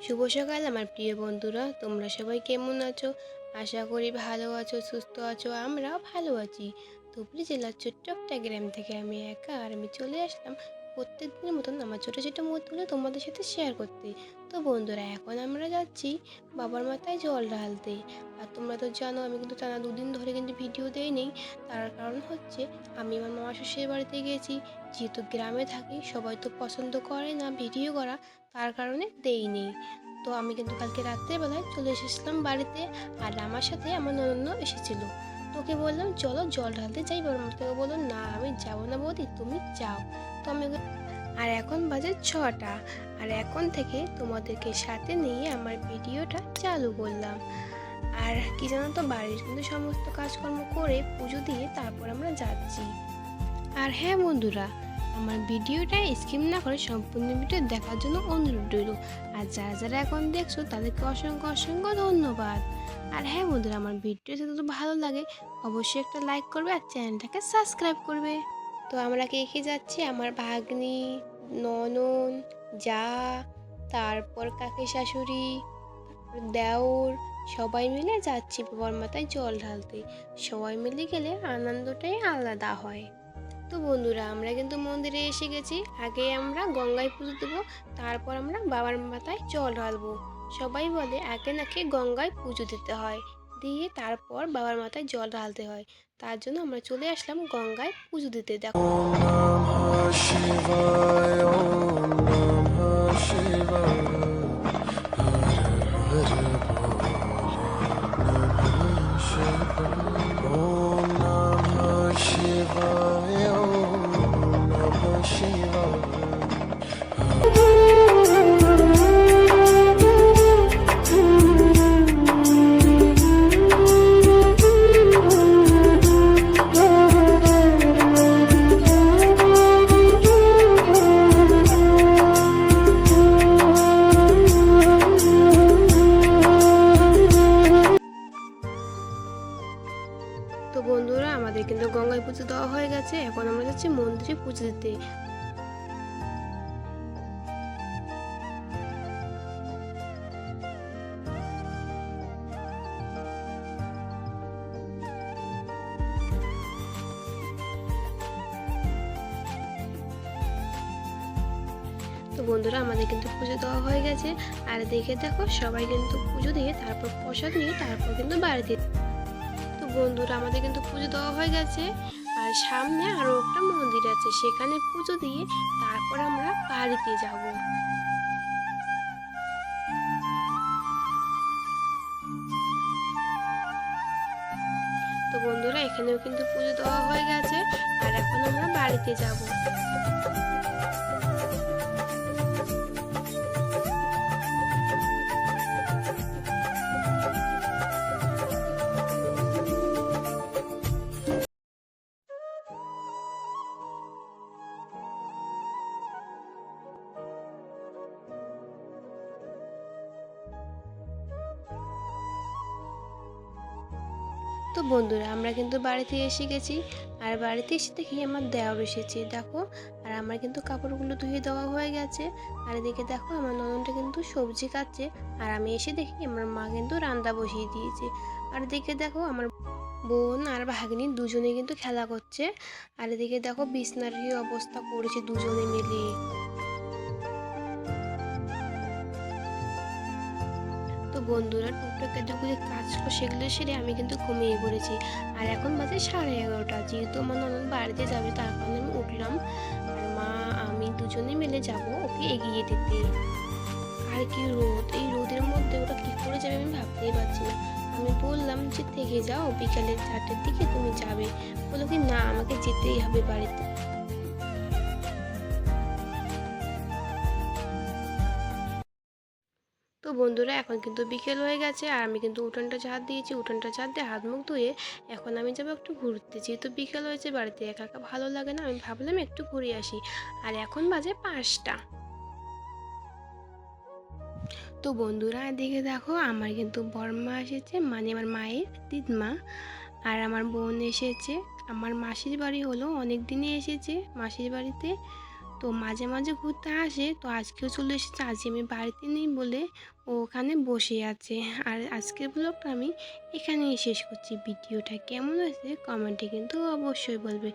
শুভ সকাল আমার প্রিয় বন্ধুরা, তোমরা সবাই কেমন আছো? আশা করি ভালো আছো, সুস্থ আছো, আমরাও ভালো আছি। ধুবড়ি জেলার ছোট্ট একটা গ্রাম থেকে আমি একা আর আমি চলে আসলাম প্রত্যেক দিনের মতন আমার ছোটো ছোটো মুহূর্তগুলো তোমাদের সাথে শেয়ার করতে। তো বন্ধুরা, এখন আমরা যাচ্ছি বাবার মাথায় জল ঢালতে। আর তোমরা তো জানো, আমি কিন্তু টানা দুদিন ধরে কিন্তু ভিডিও দেই নেই তার কারণ হচ্ছে, আমি আমার মামা শ্বশুরের বাড়িতে গিয়েছি যেহেতু গ্রামে থাকি, সবাই তো পছন্দ করে না ভিডিও করা, তার কারণে দেইনি। তো আমি কিন্তু কালকে রাত্রেবেলায় চলে এসেছিলাম বাড়িতে, আর আমার সাথে আমার ননন্য এসেছিল। তোকে বললাম, চলো জল ঢালতে যাই বাবার মা থেকে বলল আমি যাব না বৌদি, তুমি যাও। তো আমি আর এখন বাজে ছটা, আর এখন থেকে তোমাদেরকে সাথে নিয়ে আমার ভিডিওটা চালু করলাম। আর কি জানো তো, বাড়ির কিন্তু সমস্ত কাজকর্ম করে পুজো দিয়ে তারপর আমরা যাচ্ছি। আর হ্যাঁ বন্ধুরা আমার ভিডিওটা স্কিপ না করে সম্পূর্ণ ভিডিও দেখার জন্য অনুরোধ রইল। আর যারা যারা এখন দেখছ, তাদেরকে অসংখ্য অসংখ্য ধন্যবাদ। আর হ্যাঁ বন্ধুরা, আমার ভিডিও যদি ভালো লাগে, অবশ্যই একটা লাইক করবে আর চ্যানেলটাকে সাবস্ক্রাইব করবে। তো আমরা কে কে যাচ্ছি? আমার ভাগ্নি, ননন, যা, তারপর কাকি শাশুড়ি দেওর, সবাই মিলে যাচ্ছি বাবার মাথায় জল ঢালতে। সবাই মিলে গেলে আনন্দটাই আলাদা হয়। তো বন্ধুরা, আমরা কিন্তু মন্দিরে এসে গেছি। আগে আমরা গঙ্গায় পুজো দেবো, তারপর আমরা বাবার মাথায় জল ঢালবো। সবাই বলে আগে নাকি গঙ্গায় পুজো দিতে হয়। দিয়ে তারপর বাবার মাথায় জল ঢালতে হয়। তার জন্য আমরা চলে আসলাম গঙ্গায় পুজো দিতে। দেখো। Namah হয়ে গেছে এখন আমরা যাচ্ছি মন্দিরে পুজো দিতে। বন্ধুরা, আমাদের কিন্তু পুজো দেওয়া হয়ে গেছে। আর দেখে দেখো, সবাই কিন্তু পুজো দিয়ে তারপর প্রসাদ নিয়ে তারপর কিন্তু বাড়িতে তো বন্ধুরা, আমাদের কিন্তু পুজো দেওয়া হয়ে গেছে। সামনে আরও একটা মন্দির আছে, সেখানে পুজো দিয়ে তারপর আমরা বাড়িতে যাব। তো বন্ধুরা, এখানেও কিন্তু পুজো দেওয়া হয়ে গেছে, আর এখন আমরা বাড়িতে যাব। তো বন্ধুরা, আমরা কিন্তু বাড়িতে এসে গেছি। আর বাড়িতে এসে দেখি আমার দেওয়ার এসেছে দেখো। আর আমার কিন্তু কাপড়গুলো ধুয়ে দেওয়া হয়ে গেছে। আর এদিকে দেখো, আমার নননটা কিন্তু সবজি কাটছে। আর আমি এসে দেখি আমার মা কিন্তু রান্না বসিয়ে দিয়েছে। আর এদিকে দেখো, আমার বোন আর ভাগ্নি দুজনে কিন্তু খেলা করছে। আর এদিকে দেখো, বিছনার অবস্থা করেছে দুজনে মিলে। বন্ধুরা টুকটাক যেগুলি কাজ সেগুলো সেরে আমি কিন্তু ঘুমিয়ে পড়েছি। আর এখন বাজে সাড়ে এগারোটা। যেহেতু আমার ননদ বাড়িতে যাবে, তার কারণে আমি উঠলাম। আর মা, আমি দুজনে মিলে যাব ওকে এগিয়ে দিতে। আর কি রোদ? এই রোদের মধ্যে ওটা কী করে যাবে আমি ভাবতেই পারছি না। আমি বললাম যে, থেকে যাও বিকালে চারটের দিকে তুমি যাবে। বলো কি, না, আমাকে যেতেই হবে বাড়িতে। তো বন্ধুরা, এখন কিন্তু বিকেল হয়ে গেছে আর আমি কিন্তু উঠানটা ঝাড় দিয়েছি। উঠোনটা ঝাড় দিয়ে হাত মুখ ধুয়ে এখন আমি যাব একটু ঘুরতে। যেহেতু বিকেল হয়েছে, বাড়িতে একা একা ভালো লাগে না, আমি ভাবলাম একটু ঘুরে আসি। আর এখন বাজে পাঁচটা। তো বন্ধুরা, এদিকে দেখো আমার কিন্তু বর্মা এসেছে মানে আমার মায়ের দিদমা আর আমার বোন এসেছে। আমার মাসির বাড়ি হলো অনেক দিনে এসেছে মাসির বাড়িতে। তো মাঝে মাঝে ঘুরতে আসে, তো আজকেও চলে এসেছে, আজকে আমি বাড়িতে নেই বলে ও ওখানে বসে আছে। আর আজকের ব্লগটা আমি এখানেই শেষ করছি। ভিডিওটা কেমন আছে কমেন্টে কিন্তু অবশ্যই বলবে।